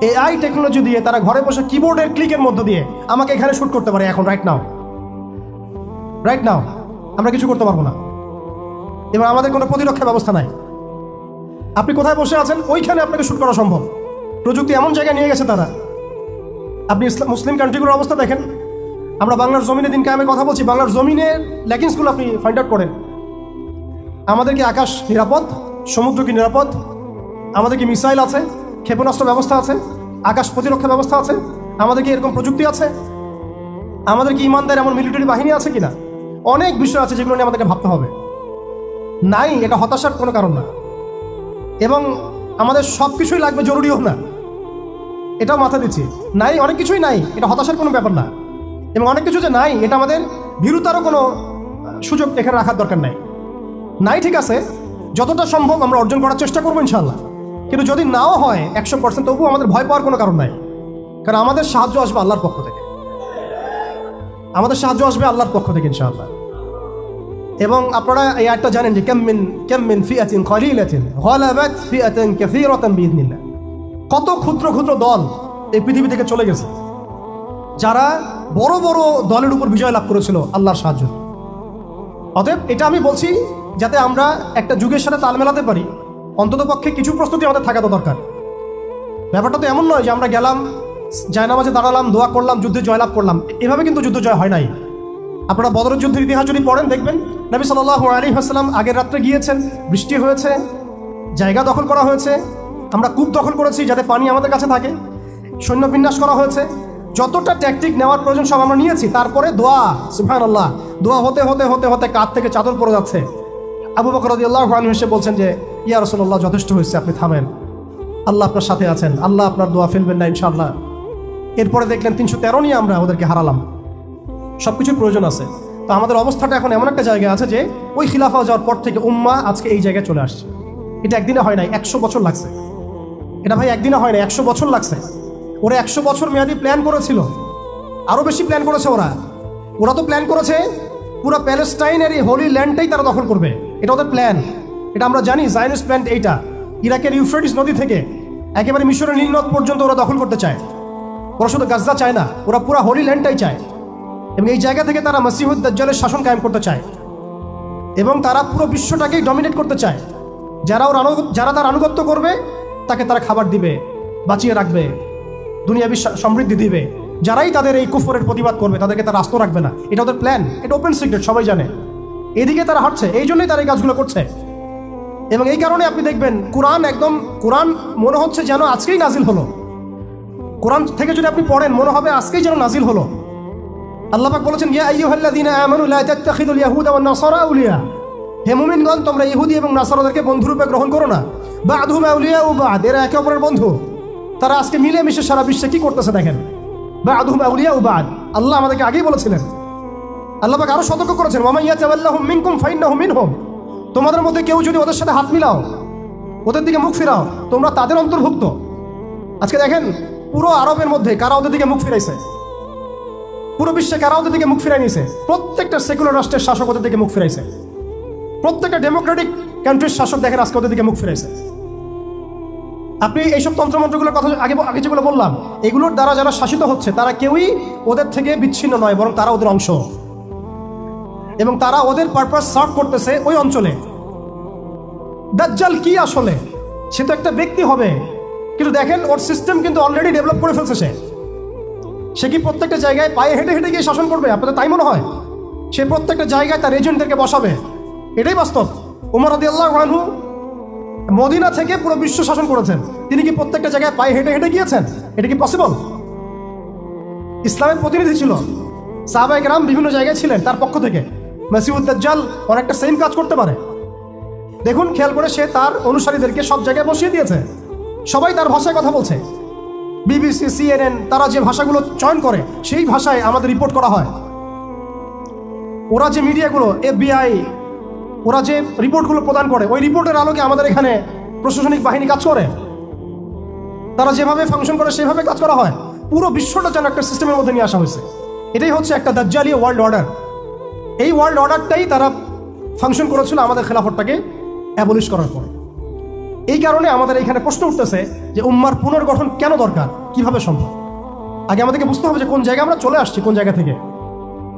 AI technology দিয়ে তারা ঘরে বসে কিবোর্ডের ক্লিকের মধ্য দিয়ে আমাকে এখানে শ্যুট করতে পারে এখন রাইট নাও রাইট নাও আমরা কিছু করতে পারব না। এবার আমাদের কোনো প্রতিরক্ষা ব্যবস্থা নাই। আপনি কোথায় বসে আছেন? ওইখানে আপনাকে শ্যুট করা সম্ভব। প্রযুক্তি এমন জায়গায় নিয়ে গেছে তারা। আপনি মুসলিম কান্ট্রিগুলোর অবস্থা দেখেন। আমরা বাংলার জমিনে দিন কায়েমে কথা বলছি, বাংলার জমিনের ল্যাকিংসগুলো আপনি ফাইন্ড আউট করেন। আমাদের কি আকাশ নিরাপদ? সমুদ্র কি নিরাপদ? আমাদের কি মিসাইল আছে? ক্ষেপণাস্ত্র ব্যবস্থা আছে? আকাশ প্রতিরক্ষা ব্যবস্থা আছে? আমাদের কি এরকম প্রযুক্তি আছে? আমাদের কি ইমানদার এমন মিলিটারি বাহিনী আছে কিনা? অনেক বিষয় আছে যেগুলো নিয়ে আমাদেরকে ভাবতে হবে। নাই, এটা হতাশার কোনো কারণ না। এবং আমাদের সব কিছুই লাগবে জরুরিও না। এটাও মাথা দিচ্ছি। নাই, অনেক কিছুই নাই, এটা হতাশার কোনো ব্যাপার না। এবং অনেক কিছু যে নাই, এটা আমাদের ভীরুতারও কোনো সুযোগ এখানে রাখার দরকার নাই। নাই ঠিক আছে, যতটা সম্ভব আমরা অর্জন করার চেষ্টা করব ইনশাল্লাহ কিন্তু যদি নাও হয় একশো পার্সেন্ট তবুও আমাদের ভয় পাওয়ার কোনো কারণ নাই। কারণ আমাদের সাহায্য আসবে আল্লাহর পক্ষ থেকে। আমাদের সাহায্য আসবে আল্লাহর পক্ষ থেকে ইনশাআল্লাহ। এবং আপনারা এই আয়টা জানেন যে কেমমিন কেমমিন ফিয়াতিন কলিলাতিন গলাবাত ফিয়াতিন কাসীরাতান বিইذنিল্লাহ কত ক্ষুদ্র ক্ষুদ্র দল এই পৃথিবী থেকে চলে গেছে। যারা বড় বড় দলের উপর বিজয় লাভ করেছিল আল্লাহর সাহায্য। অতএব এটা আমি বলছি যাতে আমরা একটা যুগের সাথে তাল মেলাতে পারি। অন্ততপক্ষে কিছু প্রস্তুতি আমাদের থাকা তো দরকার। ব্যাপারটা তো এমন নয় যে আমরা গেলাম, জায়নামাজে দাঁড়ালাম, দোয়া করলাম, যুদ্ধে জয়লাভ করলাম। এভাবে কিন্তু যুদ্ধ জয় হয় নাই। আপনারা বদরের যুদ্ধের ইতিহাস যদি পড়েন, দেখবেন নবী সাল্লাহ আলী হাসলাম আগের রাত্রে গিয়েছেন, বৃষ্টি হয়েছে, জায়গা দখল করা হয়েছে, আমরা কূপ দখল করেছি যাতে পানি আমাদের কাছে থাকে, সৈন্য বিন্যাস করা হয়েছে, যতটা ট্যাকটিক নেওয়ার প্রয়োজন সব আমরা নিয়েছি, তারপরে দোয়া সুফান আল্লাহ দোয়া হতে হতে হতে হতে কাত থেকে চাদর পড়ে যাচ্ছে। আবু বকর আল্লাহ এসে বলছেন যে ইয়া রসুল্লাহ যথেষ্ট হয়েছে, আপনি থামেন। আল্লাহ আপনার সাথে আছেন, আল্লাহ আপনার দোয়া ফেলবেন না, ইনশাআল্লাহ। এরপরে দেখলেন তিনশো তেরো নিয়ে আমরা ওদেরকে হারালাম। সব কিছুর প্রয়োজন আছে। তো আমাদের অবস্থাটা এখন এমন একটা জায়গায় আছে যে, ওই খিলাফা যাওয়ার পর থেকে উম্মা আজকে এই জায়গায় চলে আসছে। এটা একদিনে হয় নাই, একশো বছর লাগছে। এটা ভাই একদিনে হয় না একশো বছর লাগছে। ওরা একশো বছর মেয়াদি প্ল্যান করেছিল। আরও বেশি প্ল্যান করেছে ওরা। ওরা তো প্ল্যান করেছে, পুরো প্যালেস্টাইনের এই হোলি ল্যান্ডটাই তারা দখল করবে। এটা ওদের প্ল্যান। এটা আমরা জানি জাইনিস প্ল্যান এইটা। ইরাকের ইউফ্রেটিস নদী থেকে একেবারে মিশরের নীলনদ পর্যন্ত ওরা দখল করতে চায়। ওরা শুধু গাজা চায় না, ওরা পুরো হোলি ল্যান্ডটাই চায়। এবং এই জায়গা থেকে তারা মাসিহুদ দাজ্জালের শাসন কায়েম করতে চায়। এবং তারা পুরো বিশ্বটাকেই ডমিনেট করতে চায়। যারা ওর যারা তার আনুগত্য করবে, তাকে তারা খাবার দিবে, বাঁচিয়ে রাখবে, দুনিয়াবি সমৃদ্ধি দিবে। যারাই তাদের এই কুফরের প্রতিবাদ করবে, তাদেরকে তারা আস্ত রাখবে না। এটা ওদের প্ল্যান এটা ওপেন সিক্রেট সবাই জানে। এদিকে তারা হাঁটছে, এই জন্যই তারা এই কাজগুলো করছে। এবং এই কারণে আপনি দেখবেন কোরআন একদম, কোরআন মনে হচ্ছে যেন আজকেই নাজিল হলো। কোরআন থেকে যদি আপনি পড়েন, মনে হবে আজকেই যেন নাজিল হলো। আল্লাহ পাক বলেছেন, ইয়া হে মুমিনগণ, তোমরা ইহুদি এবং নাসারাদেরকে বন্ধুরূপে গ্রহণ করো না। বা'দুহুম আউলিয়া ও বা'দ, এরা একে অপরের বন্ধু। তারা আজকে মিলে মিশে সারা বিশ্বে কি করতেছে দেখেন? বা'দুহুম আউলিয়া ও বা'দ, আল্লাহ আমাদেরকে আগেই বলেছিলেন। আল্লাহ পাক আরও সতর্ক করেছেন, ওয়া মাইয়া তাওয়াল্লাহুম মিনকুম হুমিন মিনহুম। তোমাদের মধ্যে কেউ যদি ওদের সাথে হাত মিলাও, ওদের দিকে মুখ ফিরাও, তোমরা তাদের অন্তর্ভুক্ত। আজকে দেখেন, পুরো আরবের মধ্যে কারা ওদের দিকে মুখ ফিরাইছে? পুরো বিশ্বে কারা ওদের দিকে মুখ ফিরাই নিয়েছে প্রত্যেকটা সেকুলার রাষ্ট্রের শাসক ওদের দিকে মুখ ফিরাইছে। প্রত্যেকটা ডেমোক্রেটিক কান্ট্রির শাসক দেখেন আজকে ওদের দিকে মুখ ফিরাইছে। আপনি এইসব তন্ত্রমন্ত্রগুলোর কথা আগে আগে যেগুলো বললাম, এগুলোর দ্বারা যারা শাসিত হচ্ছে, তারা কেউই ওদের থেকে বিচ্ছিন্ন নয়, বরং তারা ওদের অংশ। এবং তারা ওদের পারপাস সার্ভ করতেছে ওই অঞ্চলে। দাজ্জাল কি আসলে? সে তো একটা ব্যক্তি হবে। কিন্তু দেখেন, ওর সিস্টেম কিন্তু অলরেডি ডেভেলপ করে ফেলছে সে। সে কি প্রত্যেকটা জায়গায় পায়ে হেঁটে হেঁটে গিয়ে শাসন করবে? আপনাদের তাই মনে হয়? সে প্রত্যেকটা জায়গায় তার এজেন্টদেরকে বসাবে। এটাই বাস্তব। উমর আদি আল্লাহ রানহু মদিনা থেকে পুরো বিশ্ব শাসন করেছেন। তিনি কি প্রত্যেকটা জায়গায় পায়ে হেঁটে হেঁটে গিয়েছেন? এটা কি পসিবল ইসলামের প্রতিনিধি ছিল। সাহাবাই রাম বিভিন্ন জায়গায় ছিলেন তার পক্ষ থেকে। মাসিউদ্দাজ্জাল অনেকটা সেম কাজ করতে পারে। দেখুন, খেয়াল করে সে তার অনুসারীদেরকে সব জায়গায় বসিয়ে দিয়েছে। সবাই তার ভাষায় কথা বলছে। বিবিসি, সিএনএন, তারা যে ভাষাগুলো চয়ন করে, সেই ভাষায় আমাদের রিপোর্ট করা হয়। ওরা যে মিডিয়াগুলো, এফবিআই, ওরা যে রিপোর্টগুলো প্রদান করে, ওই রিপোর্টের আলোকে আমাদের এখানে প্রশাসনিক বাহিনী কাজ করে। তারা যেভাবে ফাংশন করে, সেভাবে কাজ করা হয়। পুরো বিশ্বটা যেন একটা সিস্টেমের মধ্যে নিয়ে আসা হয়েছে। এটাই হচ্ছে একটা দাজ্জালীয় ওয়ার্ল্ড অর্ডার এই ওয়ার্ল্ড অর্ডারটাই তারা ফাংশন করেছিল আমাদের খেলাফতটাকে অ্যাবলিশ করার পরে। এই কারণে আমাদের এখানে প্রশ্ন উঠতেছে যে উম্মার পুনর্গঠন কেন দরকার? কীভাবে সম্ভব? আগে আমাদেরকে বুঝতে হবে যে কোন জায়গায় আমরা চলে আসছি, কোন জায়গা থেকে।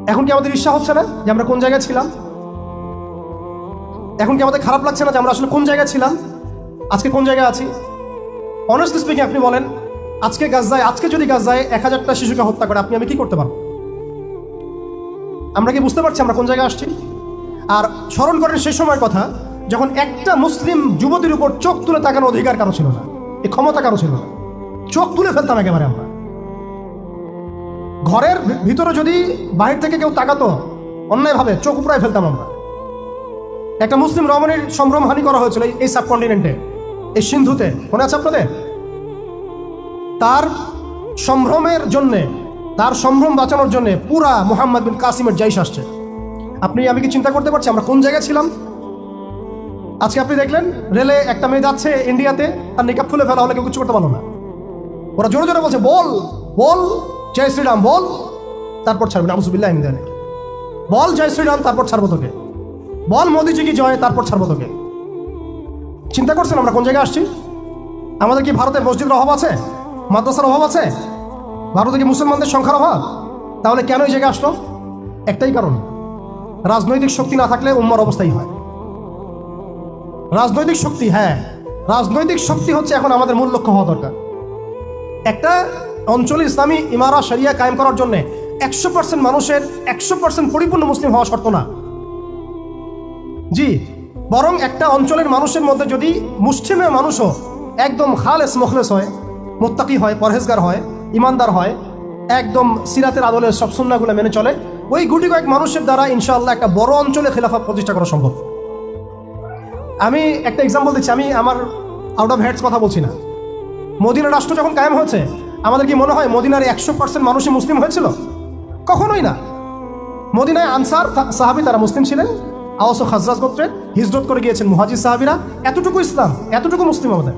এখন কি আমাদের ঈর্ষা হচ্ছে না যে আমরা কোন জায়গায় ছিলাম? এখন কি আমাদের খারাপ লাগছে না যে আমরা আসলে কোন জায়গায় ছিলাম? আজকে কোন জায়গায় আছি? অনেস্টলি স্পিকিং আপনি বলেন, আজকে গাজায় আজকে যদি গাজায় এক হাজারটা শিশুকে হত্যা করে, আপনি আমি কি করতে পারব? আমরা কি বুঝতে পারছি আমরা কোন জায়গায় আসছি? আর স্মরণ করেন সেই সময়ের কথা, যখন একটা মুসলিম যুবতীর উপর চোখ তুলে তাকানোর অধিকার কারও ছিল না। এই ক্ষমতা কারও ছিল না। চোখ তুলে ফেলতাম একেবারে আমরা। ঘরের ভিতরে যদি বাহির থেকে কেউ তাকাতো, অন্যায়ভাবে চোখ উপরায় ফেলতাম আমরা। একটা মুসলিম রমণীর সম্ভ্রমহানি করা হয়েছিল এই সাবকন্টিনেন্টে, এই সিন্ধুতে। মনে আছে আপনাদের? তার সম্ভ্রমের জন্যে তার সম্ভ্রম বাঁচানোর জন্যে পুরা মোহাম্মদ বিন কাসিমের জাইশ আসছে। আপনি, আমি কি চিন্তা করতে পারছি? আমরা কোন জায়গায় ছিলাম? আজকে আপনি দেখলেন, রেলে একটা মেয়ে যাচ্ছে ইন্ডিয়াতে, তার নিকাপ খুলে ফেলা হলে কেউ কিছু করতে পারল না। ওরা জোরে জোরে বলছে, বল বল, জয় শ্রীরাম, বল। তারপর ছাড়বে নামসুবিল্লাহ ইন্দিয়ানে বল, জয় শ্রীরাম, তারপর ছাড়বো তোকে। বল, মোদিজি কি জয়, তারপর ছাড়বো তোকে। চিন্তা করছেন আমরা কোন জায়গায় আসছি? আমাদের কি ভারতে মসজিদের অভাব আছে? মাদ্রাসার অভাব আছে? ভারতে কি মুসলমানদের সংখ্যার অভাব? তাহলে কেন এই জায়গায় আসলো? একটাই কারণ, রাজনৈতিক শক্তি না থাকলে উম্মার অবস্থাই হয়। রাজনৈতিক শক্তি হ্যাঁ রাজনৈতিক শক্তি হচ্ছে এখন আমাদের মূল লক্ষ্য হওয়া দরকার। একটা অঞ্চলে ইসলামী ইমারা, শরিয়া কায়েম করার জন্য একশো পার্সেন্ট মানুষের একশো পার্সেন্ট পরিপূর্ণ মুসলিম হওয়া শর্ত না। জি, বরং একটা অঞ্চলের মানুষের মধ্যে যদি মুসলিমের মানুষও একদম খালেস মখলেস হয়, মোত্তাকি হয়, পরহেজগার হয় ইমানদার হয়, একদম সিরাতের আদলের সব সুন্নাগুলো মেনে চলে। ওই গুটি কয়েক মানুষের দ্বারা ইনশাআল্লাহ একটা বড় অঞ্চলে খেলাফা প্রতিষ্ঠা করা সম্ভব। আমি একটা এক্সাম্পল দিচ্ছি, আমি আমার আউট অফ হেডস কথা বলছি না। মদিনা রাষ্ট্র যখন কায়েম হয়েছে, আমাদের কি মনে হয় মদিনার একশো পার্সেন্ট মানুষই মুসলিম হয়েছিল? কখনোই না। মদিনায় আনসার সাহাবি তারা মুসলিম ছিলেন। আওয়াস ও খাজরাজ গোত্রের হিজরত করে গিয়েছেন মুহাজির সাহাবিরা। এতটুকু ইসলাম, এতটুকু মুসলিম আমাদের।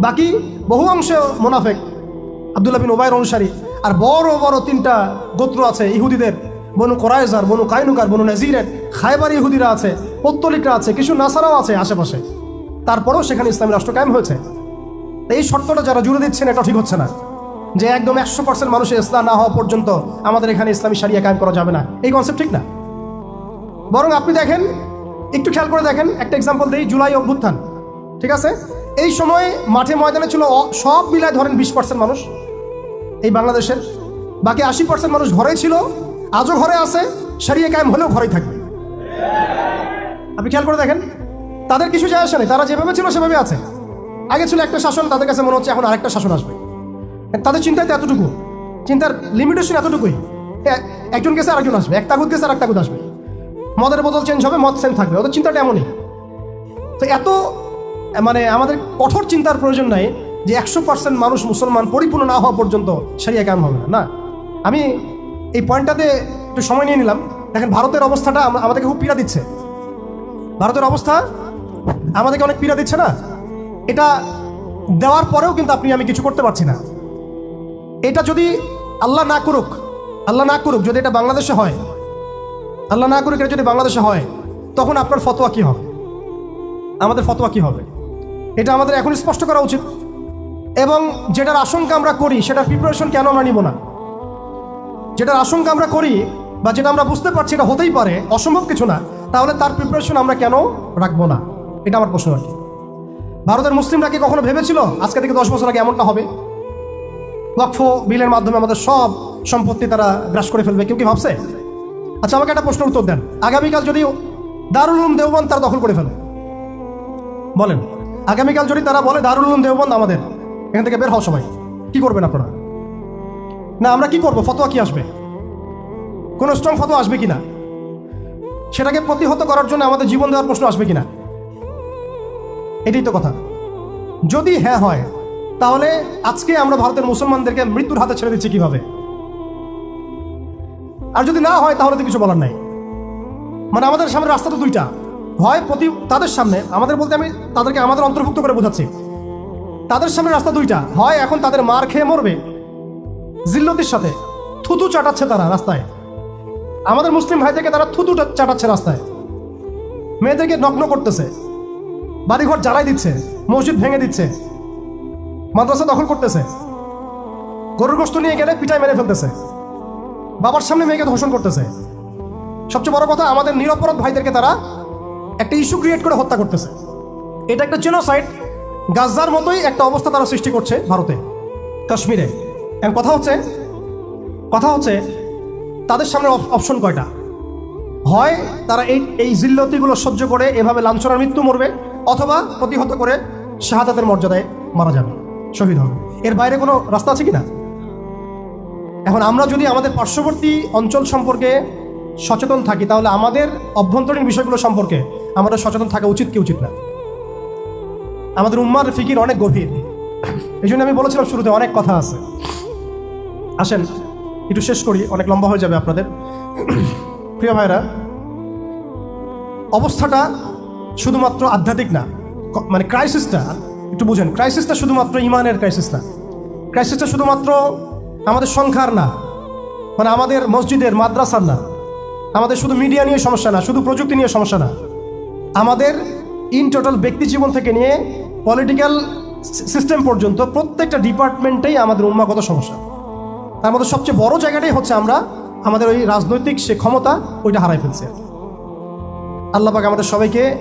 বাকি বহু অংশে মোনাফেক। আবদুল্লাহ বিন ওবায়ের অনুসারী। আর বড় বড় তিনটা গোত্র আছে ইহুদিদের। বনু কোরাইজার, বনু কাইনুকার, বনু নাজিরের খায়বার ইহুদিরা আছে, পত্তলিকরা আছে, কিছু নাসারাও আছে আশেপাশে। তারপরেও সেখানে ইসলামী রাষ্ট্র কায়েম হয়েছে। এই শর্তটা যারা জুড়ে দিচ্ছেন, এটা ঠিক হচ্ছে না। যে একদম একশো পার্সেন্ট মানুষের ইসলাম না হওয়া পর্যন্ত আমাদের এখানে ইসলামী সারিয়া কায়েম করা যাবে না। এই কনসেপ্ট ঠিক না। বরং আপনি দেখেন, একটু খেয়াল করে দেখেন, একটা এক্সাম্পল দিই, জুলাই অভ্যুত্থান। ঠিক আছে? এই সময় মাঠে ময়দানে ছিল সব মিলায় ধরেন বিশ পার্সেন্ট মানুষ। এই বাংলাদেশের বাকি আশি পার্সেন্ট মানুষ ঘরেই ছিল, আজও ঘরে আছে, সারিয়া কায়েম হলেও ঘরেই থাকবে। আপনি খেয়াল করে দেখেন, তাদের কিছু যায় আসে তারা যেভাবে ছিল সেভাবে আছে। আগে ছিল একটা শাসন, তাদের কাছে মনে হচ্ছে এখন আরেকটা শাসন আসবে। তাদের চিন্তায় তো এতটুকু, চিন্তার লিমিটেশন এতটুকুই। একজন গেছে, আরেকজন আসবে, এক তাগুদ গেছে আর এক তাগুদ আসবে। মদের বোতল চেঞ্জ হবে, মদ সেম থাকবে, ওদের চিন্তাটা এমনই। তো এত মানে আমাদের কঠোর চিন্তার প্রয়োজন নাই যে একশো পার্সেন্ট মানুষ মুসলমান পরিপূর্ণ না হওয়া পর্যন্ত সারিয়া কেমন হবে না? না, আমি এই পয়েন্টটাতে একটু সময় নিয়ে নিলাম। দেখেন, ভারতের অবস্থাটা আম- আমাদেরকে খুব পীড়া দিচ্ছে। ভারতের অবস্থা আমাদেরকে অনেক পীড়া দিচ্ছে না? এটা দেওয়ার পরেও কিন্তু আপনি, আমি কিছু করতে পারছি না। এটা যদি আল্লাহ না করুক, আল্লাহ না করুক, যদি এটা বাংলাদেশে হয়, আল্লাহ না করুক, এটা যদি বাংলাদেশে হয়, তখন আপনার ফতোয়া কি হবে? আমাদের ফতোয়া কি হবে? এটা আমাদের এখন স্পষ্ট করা উচিত। এবং যেটার আশঙ্কা আমরা করি, সেটার প্রিপারেশন কেন আমরা নিব না? যেটার আশঙ্কা আমরা করি বা যেটা আমরা বুঝতে পারছি এটা হতেই পারে, অসম্ভব কিছু না, তাহলে তার প্রিপারেশন আমরা কেন রাখব না? এটা আমার প্রশ্ন আর কি। ভারতের মুসলিমরা কি কখনো ভেবেছিল, আজকে থেকে দশ বছর আগে এমনটা হবে? ওয়াকফ বিলের মাধ্যমে আমাদের সব সম্পত্তি তারা গ্রাস করে ফেলবে, কেউ কি ভাবছে? আচ্ছা আমাকে একটা প্রশ্নের উত্তর দেন। আগামীকাল যদি দারুল উলুম দেওবন্দ তারা দখল করে ফেলে। বলেন, আগামীকাল যদি তারা বলে দারুল উলুম দেওবন্দ আমাদের এখান থেকে বের হওয়ার সময় কি করবেন আপনারা? না, আমরা কি করব? ফতোয়া কি আসবে? কোনো স্ট্রং ফতোয়া আসবে কিনা? সেটাকে প্রতিহত করার জন্য আমাদের জীবন দেওয়ার প্রশ্ন আসবে কিনা? এটাই তো কথা। যদি হ্যাঁ হয়, তাহলে আজকে আমরা ভারতের মুসলমানদেরকে মৃত্যুর হাতে ছেড়ে দিচ্ছি কীভাবে? আর যদি না হয়, তাহলে তো কিছু বলার নাই। মানে আমাদের সামনে রাস্তা তো দুইটা। হয় প্রতি তাদের সামনে, আমাদের বলতে আমি তাদেরকে আমাদের অন্তর্ভুক্ত করে বোঝাচ্ছি। তাদের সামনে রাস্তা দুইটা। হয় এখন তাদের মার খেয়ে মরবে। জিল্লতির সাথে থুতু চাটাচ্ছে তারা রাস্তায়। আমাদের মুসলিম ভাই থেকে তারা থুতু চাটাচ্ছে রাস্তায়। মেয়েদেরকে নগ্ন করতেছে। বাড়িঘর জ্বালাই দিচ্ছে। মসজিদ ভেঙে দিচ্ছে। মাদ্রাসা দখল করতেছে। গরুর গোস্ত নিয়ে গেলে পিঠায় মেরে ফেলতেছে। বাবার সামনে মেয়েকে ধর্ষণ করতেছে। সবচেয়ে বড় কথা, আমাদের নিরপরাধ ভাইদেরকে তারা একটা ইস্যু ক্রিয়েট করে হত্যা করতেছে। এটা একটা জেনোসাইড গাজার মতোই একটা অবস্থা তারা সৃষ্টি করছে ভারতে, কাশ্মীরে। এখন কথা হচ্ছে কথা হচ্ছে তাদের সামনে অপশন কয়টা? হয় তারা এই এই জিল্লতিগুলো সহ্য করে এভাবে লাঞ্ছনার মৃত্যু মরবে, অথবা প্রতিহত করে শাহাদাতের মর্যাদায় মারা যাবে, শহীদ হবে। এর বাইরে কোনো রাস্তা আছে কি না এখন আমরা যদি আমাদের পার্শ্ববর্তী অঞ্চল সম্পর্কে সচেতন থাকি, তাহলে আমাদের অভ্যন্তরীণ বিষয়গুলো সম্পর্কে আমাদের সচেতন থাকা উচিত কি উচিত না? আমাদের উম্মার ফিকির অনেক গভীর। এই জন্য আমি বলেছিলাম শুরুতে অনেক কথা আছে। আসেন, একটু শেষ করি, অনেক লম্বা হয়ে যাবে আপনাদের। প্রিয় ভাইরা অবস্থাটা শুধুমাত্র আধ্যাত্মিক না মানে ক্রাইসিসটা একটু বুঝেন ক্রাইসিসটা শুধুমাত্র ইমানের ক্রাইসিস না ক্রাইসিসটা শুধুমাত্র আমাদের সংখ্যার না মানে আমাদের মসজিদের, মাদ্রাসার না। আমাদের শুধু মিডিয়া নিয়ে সমস্যা না, শুধু প্রযুক্তি নিয়ে সমস্যা না। আমাদের ইন টোটাল ব্যক্তি জীবন থেকে নিয়ে পলিটিক্যাল সিস্টেম পর্যন্ত প্রত্যেকটা ডিপার্টমেন্টেই আমাদের উন্মাগত সমস্যা। তার মধ্যে সবচেয়ে বড় জায়গাটাই হচ্ছে আমরা, আমাদের ওই রাজনৈতিক সে ক্ষমতা, ওইটা হারাই ফেলছে। আল্লাহ পাক আমাদের সবাইকে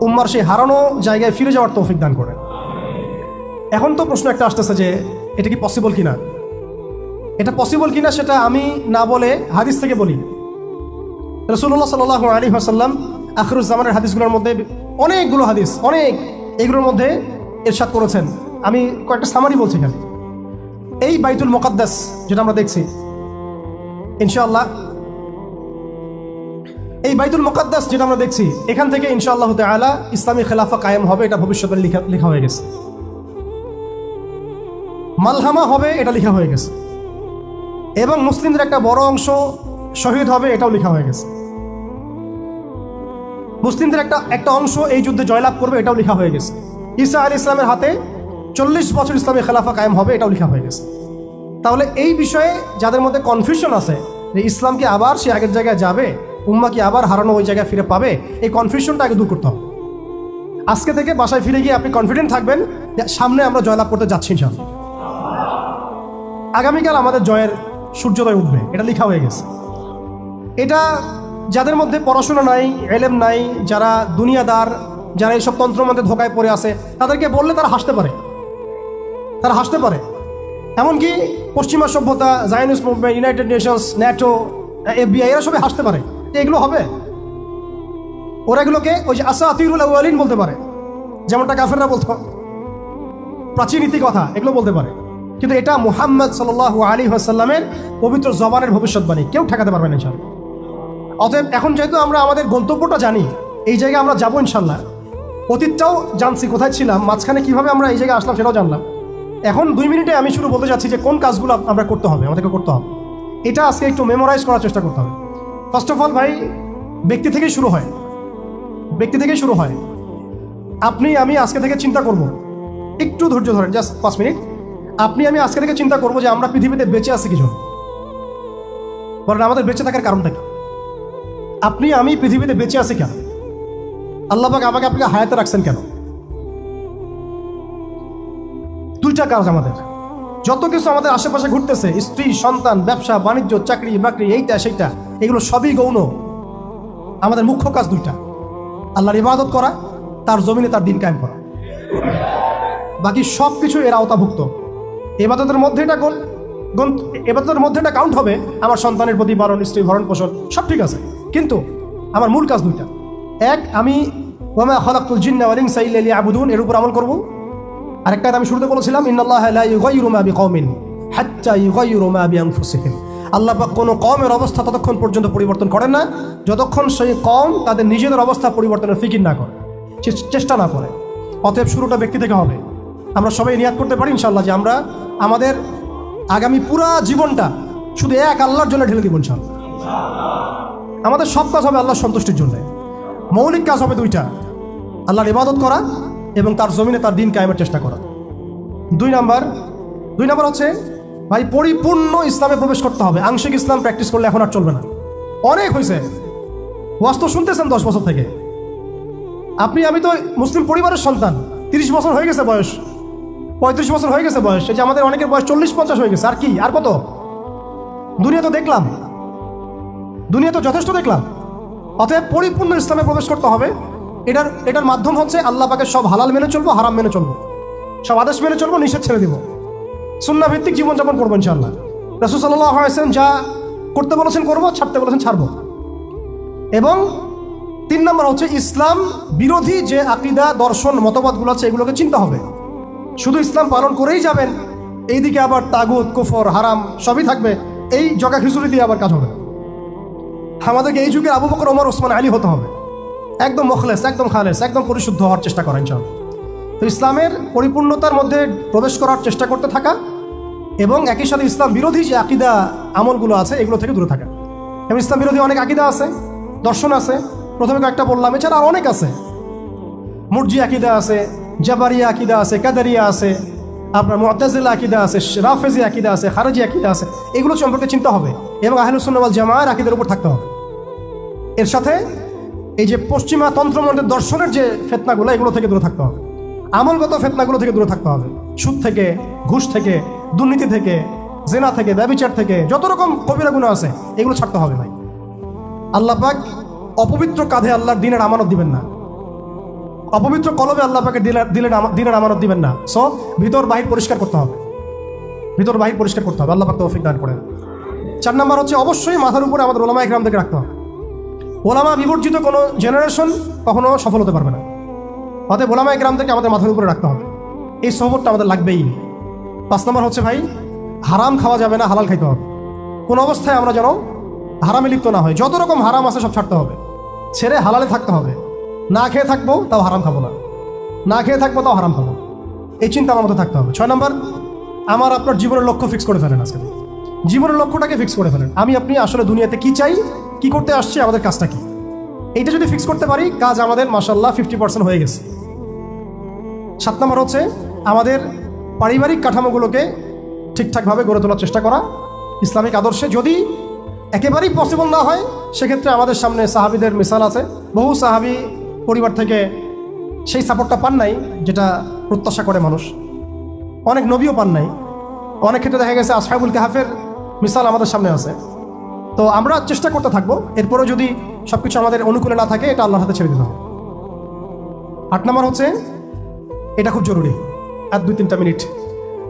উম্মার সেই হারানো জায়গায় ফিরে যাওয়ার তৌফিক দান করে এখন তো প্রশ্ন একটা আসতেছে যে, এটা কি পসিবল কিনা? এটা পসিবল কিনা সেটা আমি না বলে হাদিস থেকে বলি। রসুল্লাহ সাল আলী আসাল্লাম আখরুজ্জামানের হাদিসগুলোর মধ্যে অনেকগুলো হাদিস, অনেক এগুলোর মধ্যে এরশাদ করেছেন। আমি কয়েকটা সামারি বলছি এখানে। এই বাইতুল মোকাদ্দাস যেটা আমরা দেখছি, ইনশাআল্লাহ, এই বাইতুল মোকাদ্দাস যেটা আমরা দেখছি, এখান থেকে ইনশাআল্লাহ তাআলা ইসলামী খেলাফা কায়েম হবে, এটা ভবিষ্যতে লেখা লেখা হয়ে গেছে। মালহামা হবে, এটা লেখা হয়ে গেছে। এবং মুসলিমদের একটা বড় অংশ শহীদ হবে, এটাও লেখা হয়ে গেছে। মুসলিমদের একটা একটা অংশ এই যুদ্ধে জয়লাভ করবে, এটাও লেখা হয়ে গেছে। ঈসা আলী ইসলামের হাতে চল্লিশ বছর ইসলামী খেলাফা কায়েম হবে, এটাও লেখা হয়ে গেছে। তাহলে এই বিষয়ে যাদের মধ্যে কনফিউশন আছে, যে ইসলাম কি আবার সে আগের জায়গায় যাবে, উম্মা কি আবার হারানো ওই জায়গায় ফিরে পাবে, এই কনফিউশনটা আগে দূর করতে হবে। আজকে থেকে বাসায় ফিরে গিয়ে আপনি কনফিডেন্ট থাকবেন যে সামনে আমরা জয়লাভ করতে যাচ্ছি ইনশাআল্লাহ। আগামীকাল আমাদের জয়ের সূর্যোদয় উঠবে, এটা লেখা হয়ে গেছে। এটা যাদের মধ্যে পড়াশোনা নাই, এলেম নাই, যারা দুনিয়াদার, যারা এইসব তন্ত্র মধ্যে ধোকায় পড়ে আছে, তাদেরকে বললে তারা হাসতে পারে। তারা হাসতে পারে। এমনকি পশ্চিমা সভ্যতা Zionist movement United Nations NATO FBI এরা সবাই হাসতে পারে। এগুলো হবে? ওরা এগুলোকে ওই যে আসা আতিরুল আউয়ালিন বলতে পারে। যেমনটা কাফেররা বলতো। প্রাচীন ইতি কথা, এগুলো বলতে পারে। কিন্তু এটা মুহাম্মদ সাল আলী আসাল্লামের পবিত্র জবানের ভবিষ্যৎবাণী। কেউ ঠেকাতে পারবে না অতএব এখন যেহেতু আমরা আমাদের গন্তব্যটা জানি, এই জায়গায় আমরা যাব ইনশাল্লাহ। অতীতটাও জানছি, কোথায় ছিলাম, মাঝখানে কীভাবে আমরা এই জায়গায় আসলাম সেটাও জানলাম। এখন দুই মিনিটে আমি শুরু বলতে চাচ্ছি যে কোন কাজগুলো আমরা করতে হবে, আমাদেরকে করতে হবে। এটা আজকে একটু মেমোরাইজ করার চেষ্টা করতে হবে। ফার্স্ট অফ অল ভাই, ব্যক্তি থেকেই শুরু হয়। ব্যক্তি থেকেই শুরু হয়। আপনি, আমি আজকে থেকে চিন্তা করব। একটু ধৈর্য ধরেন জাস্ট পাঁচ মিনিট। আপনি, আমি আজকে থেকে চিন্তা করব যে আমরা পৃথিবীতে বেঁচে আছি কিছু বলেন, আমাদের বেঁচে থাকার কারণটা কি? আপনি, আমি পৃথিবীতে বেঁচে আছি কেন? আল্লাহ পাক আমাকে আপনাকে হায়াতে রাখছেন কেন? দুইটা কাজ আমাদের। যত কিছু আমাদের আশেপাশে ঘুরতেছে, স্ত্রী, সন্তান, ব্যবসা, বাণিজ্য, চাকরি, বাকরি, এইটা, সেইটা, এগুলো সবই গৌণ। আমাদের মুখ্য কাজ দুইটা। আল্লাহর ইবাদত করা, তার জমিনে তার দিন কায়েম করা। বাকি সব কিছু এর আওতাভুক্ত। এবাদতের মধ্যে এটা গোল, এবাদতের মধ্যে এটা কাউন্ট হবে। আমার সন্তানের প্রতি ভরণ স্ত্রী ভরণ পোষণ সব ঠিক আছে। কিন্তু আমার মূল কাজ দুইটা। এক, আমি ওমা খলাকুল জিন্না ওয়ালিং সাইলি আবুদুন এর উপর আমল করব। আরেকটা আমি শুরুতে বলেছিলাম, ইন্নাল্লাহ লা ইউগাইয়িরু মা বিকওমিন হাত্তা ইউগাইয়িরু মা বিআনফুসিহিম। আল্লাহ পাক কোনো কমের অবস্থা ততক্ষণ পর্যন্ত পরিবর্তন করেন না, যতক্ষণ সেই কম তাদের নিজেদের অবস্থা পরিবর্তনের ফিকির না করে চেষ্টা না করে। অতএব শুরুটা ব্যক্তি থেকে হবে। আমরা সবাই নিয়াত করতে পারি ইনশাল্লাহ যে আমরা আমাদের আগামী পুরা জীবনটা শুধু এক আল্লাহর জন্য ঢেলে দিব ইনশাল্লাহ আমাদের সব কাজ হবে আল্লাহর সন্তুষ্টির জন্য। মৌলিক কাজ হবে দুইটা। আল্লাহর ইবাদত করা এবং তার জমিনে তার দিন কায়েমের চেষ্টা করা। দুই নাম্বার দুই নাম্বার হচ্ছে, ভাই, পরিপূর্ণ ইসলামে প্রবেশ করতে হবে। আংশিক ইসলাম প্র্যাকটিস করলে এখন আর চলবে না। অনেক হয়েছে। ওয়াজ তো শুনতেছেন দশ বছর থেকে। আপনি, আমি তো মুসলিম পরিবারের সন্তান। তিরিশ বছর হয়ে গেছে বয়স। পঁয়ত্রিশ বছর হয়ে গেছে বয়স। এই যে আমাদের অনেকের বয়স চল্লিশ পঞ্চাশ হয়ে গেছে। আর কি? আর কত? দুনিয়া তো দেখলাম। দুনিয়া তো যথেষ্ট দেখলাম। অতএব পরিপূর্ণ ইসলামে প্রবেশ করতে হবে। এটার এটার মাধ্যম হচ্ছে আল্লাহ পাকে সব হালাল মেনে চলবো, হারাম মেনে চলবো। সব আদেশ মেনে চলবো, নিষেধ ছেড়ে দিব। সুন্না ভিত্তিক জীবনযাপন করব ইনশাল্লাহ রসুল সাল্লাহ আসেন যা করতে বলেছেন করব, ছাড়তে বলেছেন ছাড়বো। এবং তিন নম্বর হচ্ছে ইসলাম বিরোধী যে আকিদা, দর্শন, মতবাদগুলো আছে, এগুলোকে চিন্তা হবে। শুধু ইসলাম পালন করেই যাবেন, এইদিকে আবার তাগুত, কুফর, হারাম সবই থাকবে, এই জগা খিচুড়ি দিয়ে আবার কাজ হবে। আমাদেরকে এই যুগে আবু বকর, ওমর ওসমান আলী হতে হবে। একদম মখলেস, একদম খালেস, একদম পরিশুদ্ধ হওয়ার চেষ্টা করেন চল তো ইসলামের পরিপূর্ণতার মধ্যে প্রবেশ করার চেষ্টা করতে থাকা এবং একই সাথে ইসলাম বিরোধী যে আকিদা, আমলগুলো আছে, এগুলো থেকে দূরে থাকা। এবং ইসলাম বিরোধী অনেক আকিদা আছে, দর্শন আছে, প্রথমে কয়েকটা বললাম, এছাড়া অনেক আছে। মুরজি আকিদা আছে, জাবারিয়া আকিদা আছে, কাদারিয়া আছে আপনার মতাজিলা আকিদা আছে, রাফেজি আকিদা আছে, খারাজি আকিদা আছে, এগুলো সম্পর্কে চিন্তা হবে এবং আহলুসুন্নওয়াল জামায়ের আকিদের উপর থাকতে হবে। এর সাথে এই যে পশ্চিমা তন্ত্রমন্ত্রের দর্শনের যে ফেতনাগুলো, এগুলো থেকে দূরে থাকতে হবে। আমলগত ফেতনাগুলো থেকে দূরে থাকতে হবে। সুদ থেকে, ঘুষ থেকে, দুর্নীতি থেকে, জেনা থেকে, ব্যবিচার থেকে, যত রকম কবিরা গুণ আছে, এগুলো ছাড়তে হবে ভাই। আল্লাহ পাক অপবিত্র কাঁধে আল্লাহর দিনের আমানত দিবেন না। অপবিত্র কলবে আল্লাহ পাকে আমা- দিনের আমানত দিবেন না। সো ভিতর বাহির পরিষ্কার করতে হবে। ভিতর বাহির পরিষ্কার করতে হবে। আল্লাহ পাক তৌফিক দান করেন। চার নাম্বার হচ্ছে অবশ্যই মাথার উপরে আমাদের ওলামা একরামদেরকে রাখতে হবে। ওলামা বিবর্জিত কোনো জেনারেশন কখনো সফল হতে পারবে না। অতএব ওলামা একরাম থেকে আমাদের মাথার উপরে রাখতে হবে। এই সহবতটা আমাদের লাগবেই। পাঁচ নম্বর হচ্ছে ভাই, হারাম খাওয়া যাবে না, হালাল খাইতে হবে। কোন অবস্থায় আমরা যেন হারামে লিপ্ত না হয় যত রকম হারাম আছে সব ছাড়তে হবে। ছেড়ে হালালে থাকতে হবে। না খেয়ে থাকব, তাও হারাম খাব না। না খেয়ে থাকব, তাও হারাম খাব এই চিন্তা আমার মতো থাকতে হবে। ছয় নম্বর, আমার আপনার জীবনের লক্ষ্য ফিক্স করে ফেলেন আজকে। জীবনের লক্ষ্যটাকে ফিক্স করে ফেলেন। আমি, আপনি আসলে দুনিয়াতে কি চাই, কি করতে আসছি, আমাদের কাজটা কি? এইটা যদি ফিক্স করতে পারি, কাজ আমাদের মাসাল্লাহ ফিফটি পার্সেন্ট হয়ে গেছে। সাত নম্বর হচ্ছে, আমাদের পারিবারিক কাঠামোগুলোকে ঠিকঠাকভাবে গড়ে তোলার চেষ্টা করা। ইসলামিক আদর্শে যদি একেবারেই পসিবল না হয়, সেক্ষেত্রে আমাদের সামনে সাহাবিদের মিসাল আছে। বহু সাহাবি পরিবার থেকে সেই সাপোর্টটা পান নাই, যেটা প্রত্যাশা করে মানুষ। অনেক নবীও পান নাই। অনেক ক্ষেত্রে দেখা গেছে আসহাবুল কাহাফের মিসাল আমাদের সামনে আছে। তো আমরা চেষ্টা করতে থাকব। এরপরেও যদি সব কিছু আমাদের অনুকূলে না থাকে, এটা আল্লাহর হাতে ছেড়ে দিতে হবে। আট নম্বর হচ্ছে, এটা খুব জরুরি। আর দুই, তিনটা মিনিট।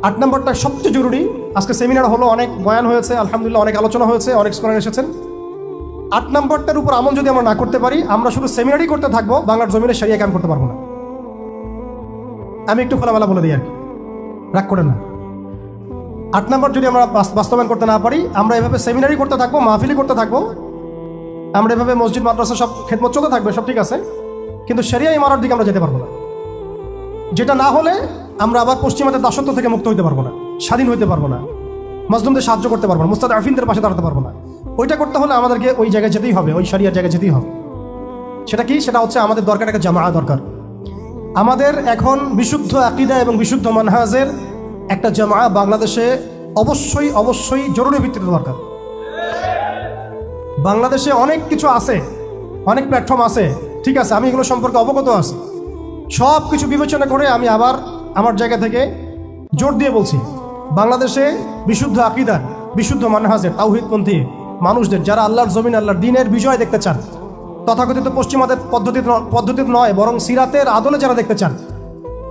আট নম্বরটা সবচেয়ে জরুরি। আজকে সেমিনার হলো, অনেক বয়ান হয়েছে, আলহামদুলিল্লাহ, অনেক আলোচনা হয়েছে, অনেক স্কলার এসেছেন। আট নম্বরটার উপর আমল যদি আমরা না করতে পারি, আমরা শুধু সেমিনারই করতে থাকব, বাংলার জমিনে সারিয়া কাম করতে পারব না। আমি একটু খোলামেলা বলে দিই আর কি। রাগ করেন না। আট নম্বর যদি আমরা বাস্তবায়ন করতে না পারি, আমরা এভাবে সেমিনারই করতে থাকব মাহফিলি করতে থাকব, আমরা এভাবে মসজিদ, মাদ্রাসা সব খেদমত চলতে থাকবে, সব ঠিক আছে, কিন্তু সেরিয়া ইমারার দিকে আমরা যেতে পারব না। যেটা না হলে আমরা আবার পশ্চিমাদের দাসত্ব থেকে মুক্ত হইতে পারব না, স্বাধীন হইতে পারব না। মজলুমদের সাহায্য করতে পারব না মুস্তাদ আফিনদের পাশে দাঁড়াতে পারব না। ওইটা করতে হলে আমাদেরকে ওই জায়গায় যেতেই হবে, ওই সারিয়ার জায়গায় যেতেই হবে। সেটা কি? সেটা হচ্ছে আমাদের দরকার একটা জামা দরকার। আমাদের এখন বিশুদ্ধ আকিদা এবং বিশুদ্ধ মানহাজের একটা জামা বাংলাদেশে অবশ্যই অবশ্যই জরুরি ভিত্তিতে দরকার। বাংলাদেশে অনেক কিছু আছে, অনেক প্ল্যাটফর্ম আছে, ঠিক আছে, আমি এগুলো সম্পর্কে অবগত আছি। সব কিছু বিবেচনা করে আমি আবার আমার জায়গা থেকে জোর দিয়ে বলছি। বাংলাদেশে বিশুদ্ধ আকিদার বিশুদ্ধ মানহাজের তাওহিদপন্থী মানুষদের যারা আল্লাহর জমিন, আল্লাহর দিনের বিজয় দেখতে চান, তথাকথিত পশ্চিমাদের পদ্ধতি পদ্ধতিতে নয়, বরং সিরাতের আদলে যারা দেখতে চান,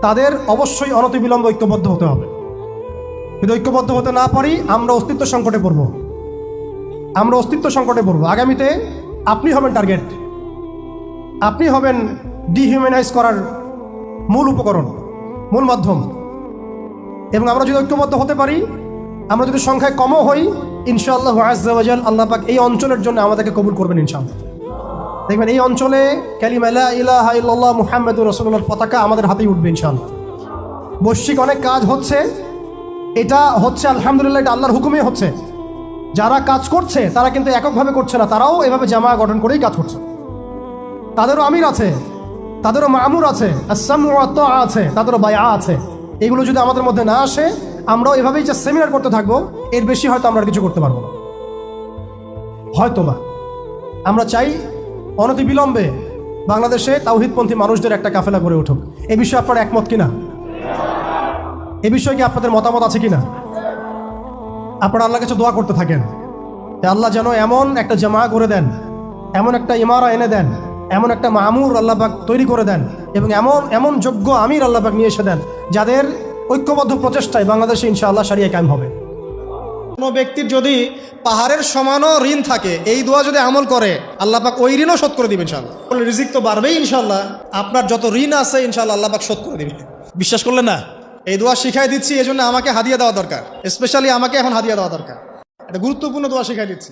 তাদের অবশ্যই অনতিবিলম্ব ঐক্যবদ্ধ হতে হবে। যদি ঐক্যবদ্ধ হতে না পারি, আমরা অস্তিত্ব সংকটে পড়ব। আমরা অস্তিত্ব সংকটে পড়ব। আগামীতে আপনি হবেন টার্গেট। আপনি হবেন ডিহিউম্যানাইজ করার মূল উপকরণ, মূল মাধ্যম। এবং আমরা যদি ঐক্যবদ্ধ হতে পারি, আমরা যদি সংখ্যায় কমও হই, ইনশাআল্লাহ আজাল আল্লাহ পাক এই অঞ্চলের জন্য আমাদেরকে কবুল করবেন ইনশাআল্লাহ। দেখবেন এই অঞ্চলে ক্যালিমালা ইলাহা ইল্লাল্লাহ মুহাম্মদুর রসুল্লাহর পতাকা আমাদের হাতেই উঠবে ইনশাআল্লাহ। বৈশ্বিক অনেক কাজ হচ্ছে, এটা হচ্ছে আলহামদুলিল্লাহ, এটা আল্লাহর হুকুমে হচ্ছে। যারা কাজ করছে, তারা কিন্তু এককভাবে করছে না, তারাও এভাবে জামা গঠন করেই কাজ করছে। তাদেরও আমির আছে, তাদেরও মামুর আছে আছে, তাদেরও বায়া আছে। এগুলো যদি আমাদের মধ্যে না আসে, আমরাও এভাবেই যে সেমিনার করতে থাকব, এর বেশি হয়তো আমরা কিছু করতে পারব না। হয়তো বা আমরা চাই অনতি বিলম্বে বাংলাদেশে তাওহিদপন্থী মানুষদের একটা কাফেলা গড়ে উঠুক। এ বিষয়ে আপনার একমত কিনা? এ বিষয়ে কি আপনাদের মতামত আছে কিনা? আপনারা আল্লাহ কাছে দোয়া করতে থাকেন। আল্লাহ যেন এমন একটা জামা করে দেন, এমন একটা ইমারা এনে দেন এমন একটা মামুর আল্লাহবাক তৈরি করে দেন এবং এমন এমন যোগ্য আমির আল্লাহবাক নিয়ে এসে দেন যাদের ঐক্যবদ্ধ প্রচেষ্টায় বাংলাদেশে ইনশাআল্লাহ সারিয়ে কায়েম হবে। কোনো ব্যক্তির যদি পাহাড়ের সমানও ঋণ থাকে, এই দোয়া যদি আমল করে, আল্লাহ পাক ওই ঋণও শোধ করে দিবে ইনশাল্লাহ রিজিক তো বাড়বেই ইনশাল্লাহ আপনার যত ঋণ আছে ইনশাল্লাহ আল্লাহ পাক শোধ করে দিবে। বিশ্বাস করলেন না? এই দোয়া শিখাই দিচ্ছি এই জন্য আমাকে হাদিয়া দেওয়া দরকার। স্পেশালি আমাকে এখন হাদিয়া দেওয়া দরকার। এটা গুরুত্বপূর্ণ দোয়া শিখাই দিচ্ছি।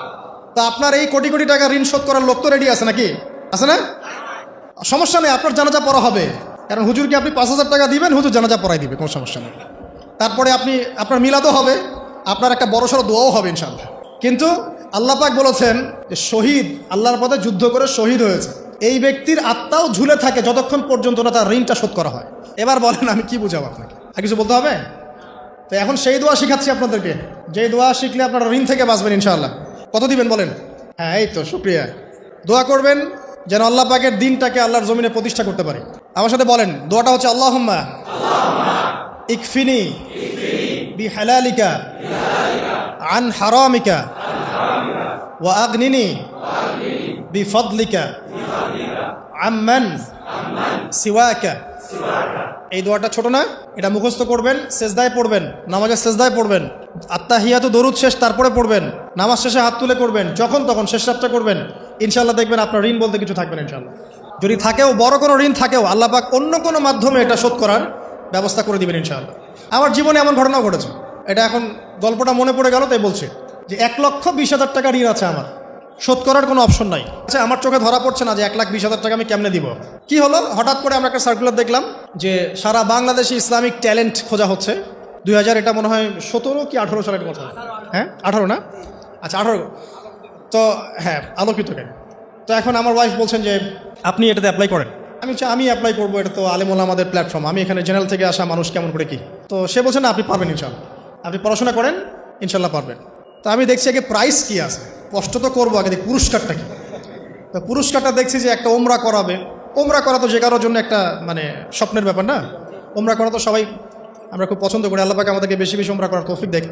তা আপনার এই কোটি কোটি টাকা ঋণ শোধ করার লোক তো রেডি আছে নাকি? আছে না? সমস্যা নেই, আপনার জানাজা পড়া হবে। কারণ হুজুরকে আপনি পাঁচ হাজার টাকা দিবেন, হুজুর জানাজা পড়াই দিবে, কোনো সমস্যা নেই। তারপরে আপনি, আপনার মিলাদও হবে, আপনার একটা বড় সড়ো দোয়াও হবে ইনশাল্লাহ কিন্তু আল্লাহ পাক বলেছেন যে শহীদ, আল্লাহর পথে যুদ্ধ করে শহীদ হয়েছে। এই ব্যক্তির আত্মাও ঝুলে থাকে যতক্ষণ পর্যন্ত না তার ঋণটা শোধ করা হয়। এবার বলেন, আমি কি বুঝাবো আপনাকে? আর কিছু বলতে হবে? তো এখন সেই দোয়া শিখাচ্ছি আপনাদেরকে। যে দোয়া শিখলে আপনারা ঋণ থেকে বাঁচবেন ইনশাআল্লাহ। কত দিবেন বলেন? হ্যাঁ এই তো, শুক্রিয়া। দোয়া করবেন যেন আল্লাহ পাকের দিনটাকে আল্লাহর জমিনে প্রতিষ্ঠা করতে পারে। আমার সাথে বলেন, দোয়াটা হচ্ছে আল্লাহ ইকফিনি বি হালালিকা আন হারামিকা ওয়া আগনিনি বি ফদলিকা আম্মান সিওয়াকা। এই দোয়াটা ছোট না, এটা মুখস্থ করবেন, সেজদায় পড়বেন, নামাজের সেজদায় পড়বেন। আত্মাহিয়াত দরুদ শেষ, তারপরে পড়বেন। নামাজ শেষে হাত তুলে করবেন যখন তখন শেষ রাতটা করবেন। ইনশাল্লাহ দেখবেন আপনার ঋণ বলতে কিছু থাকবে না ইনশাল্লাহ যদি থাকেও, বড় কোনো ঋণ থাকেও, আল্লাহ পাক অন্য কোনো মাধ্যমে এটা শোধ করার ব্যবস্থা করে দিবেন ইনশাআল্লাহ। আমার জীবনে এমন ঘটনাও ঘটেছে। এটা এখন গল্পটা মনে পড়ে গেল, তাই বলছে। যে এক লক্ষ বিশ হাজার টাকা ঋণ আছে আমার। শোধ করার কোনো অপশন নাই। আচ্ছা আমার চোখে ধরা পড়ছে না যে এক লাখ বিশ হাজার টাকা আমি কেমনে দিব? কি হলো? হঠাৎ করে আমরা একটা সার্কুলার দেখলাম যে সারা বাংলাদেশে ইসলামিক ট্যালেন্ট খোঁজা হচ্ছে। দুই হাজার এটা মনে হয় সতেরো কি আঠারো সালের কথা। হ্যাঁ? আঠারো না? আচ্ছা আঠারো। তো হ্যাঁ আলোকিত কেন? তো এখন আমার ওয়াইফ বলছেন যে আপনি এটাতে অ্যাপ্লাই করেন। আমি বলছি, আমি অ্যাপ্লাই করব এটা তো আলেমুল আমাদের প্ল্যাটফর্ম আমি এখানে জেনারেল থেকে আসা মানুষ কেমন করে কি? তো সে বলছেন আপনি পারবেন ইনশাল্লাহ। আপনি পড়াশোনা করেন ইনশাল্লাহ পারবেন। তো আমি দেখছি আগে প্রাইস কি আছে? কষ্ট তো করব আগে পুরস্কারটা কি? তো পুরস্কারটা দেখছি যে একটা ওমরা করাবে। ওমরা করা তো যে কারোর জন্য একটা মানে স্বপ্নের ব্যাপার না? ওমরা করা তো সবাই, আমরা খুব পছন্দ করি। আল্লাহ পাকে আমাদেরকে বেশি বেশি ওমরা করার তৌফিক দেখ।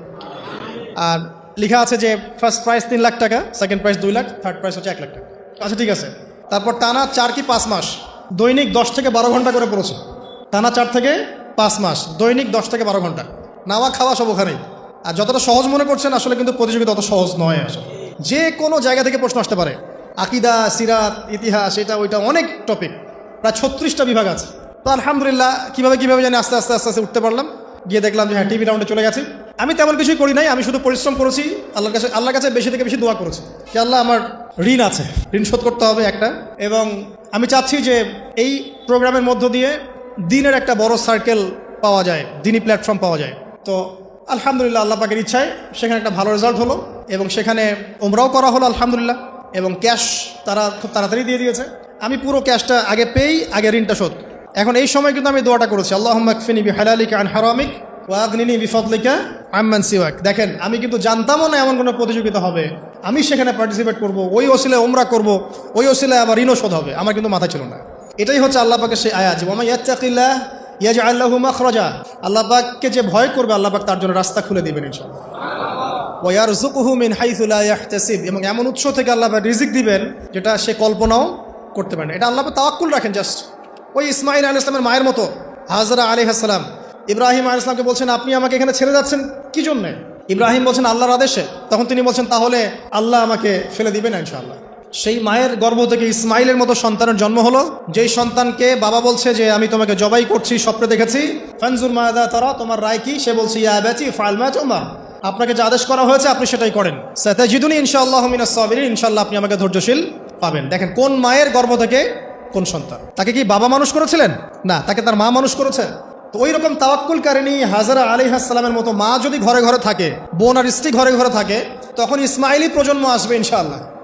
আর লেখা আছে যে ফার্স্ট প্রাইস তিন লাখ টাকা সেকেন্ড প্রাইস দুই লাখ থার্ড প্রাইস হচ্ছে এক লাখ টাকা। আচ্ছা ঠিক আছে। তারপর টানা চার কি পাঁচ মাস? দৈনিক দশ থেকে বারো ঘণ্টা করে পড়েছে। টানা চার থেকে পাঁচ মাস, দৈনিক দশ থেকে বারো ঘণ্টা। নাওয়া খাওয়া সব ওখানেই। আর যতটা সহজ মনে করছেন আসলে কিন্তু প্রতিযোগিতা অত সহজ নয় আসলে। যে কোনো জায়গা থেকে প্রশ্ন আসতে পারে। আকিদা, সিরাত, ইতিহাস, এটা, ওইটা অনেক টপিক প্রায় ছত্রিশটা বিভাগ আছে। তো আলহামদুলিল্লাহ, কীভাবে কীভাবে জানি আস্তে আস্তে আস্তে আস্তে উঠতে পারলাম। গিয়ে দেখলাম যে হ্যাঁ টিভি রাউন্ডে চলে গেছে। আমি তেমন কিছুই করি নাই, আমি শুধু পরিশ্রম করেছি। আল্লাহর কাছে আল্লাহর কাছে বেশি থেকে বেশি দোয়া করেছি যে আল্লাহ আমার ঋণ আছে। ঋণ শোধ করতে হবে একটা। এবং আমি চাচ্ছি যে এই প্রোগ্রামের মধ্য দিয়ে দিনের একটা বড় সার্কেল পাওয়া যায় দিনই প্ল্যাটফর্ম পাওয়া যায়। তো আলহামদুলিল্লাহ, আল্লাহ পাকের ইচ্ছায় সেখানে একটা ভালো রেজাল্ট হলো এবং সেখানে ওমরাও করা হলো, আলহামদুলিল্লাহ। এবং ক্যাশ তারা খুব তাড়াতাড়ি দিয়ে দিয়েছে। আমি পুরো ক্যাশটা আগে পেয়েই আগে ঋণটা শোধ। এখন এই সময় কিন্তু আমি দোয়াটা করেছি আল্লাহ মাকফিনি আন হারামিক ওয়াগনিনি বিফদলিকা আম্মান সিওয়াক। দেখেন, আমি কিন্তু জানতামও না এমন কোনো প্রতিযোগিতা হবে। আমি সেখানে পার্টিসিপেট করব, ওই ওসিলায় ওমরা করব, ওই ওসিলায় আবার ঋণও শোধ হবে। আমার কিন্তু মাথা ছিল না। এটাই হচ্ছে আল্লাহ পাকের সেই আয়াত ওমা ইয়াত্তাকিল্লাহ ইয়াজ আল্লাহু মাখরাজা। আল্লাহ পাককে যে ভয় করবে, আল্লাহ পাক তার জন্য রাস্তা খুলে দিবেন মিন হাইথু লা ইয়াহতাসিব। এবং এমন উৎস থেকে আল্লাহ রিজিক দিবেন, যেটা সে কল্পনাও করতে পারে এটা আল্লাহ তাওয়াক্কুল রাখেন জাস্ট। ওই ইসমাইল আল ইসলামের মায়ের মতো, হাজরা আলী আসসালাম ইব্রাহিম আল ইসলামকে বলছেন, আপনি আমাকে এখানে ছেড়ে যাচ্ছেন কি জন্যে? ইব্রাহিম বলছেন, আল্লাহর আদেশে। তখন তিনি বলছেন, তাহলে আল্লাহ আমাকে ফেলে দিবেন ইনশাআল্লাহ। সেই মায়ের গর্ভ থেকে ইসমাইলের মতো সন্তানের জন্ম হলো। যেই সন্তানকে বাবা বলছে যে, আমি তোমাকে জবাই করছি, স্বপ্নে দেখেছি। ফানজুর মায়াদা তারা, তোমার রায় কি? সে বলছে, ইয়া বেচি ফালমা তোমার আপনাকে যে আদেশ করা হয়েছে, আপনি সেটাই করেন। সাতাজিদুনি ইনশাআল্লাহ মিনাস সাবিরিন। ইনশাআল্লাহ আপনি আমাকে ধৈর্যশীল পাবেন। দেখেন, কোন মায়ের গর্ভ থেকে কোন সন্তান? তাকে কি বাবা মানুষ করেছিলেন? না, তাকে তার মা মানুষ করেছে। তো ওই রকম তাওয়াক্কুল কারিনী হাজারা আলী হাসালামের মতো মা যদি ঘরে ঘরে থাকে, বোন আর স্ত্রী ঘরে ঘরে থাকে, তখন ইসমাইলি প্রজন্ম আসবে ইনশাআল্লাহ।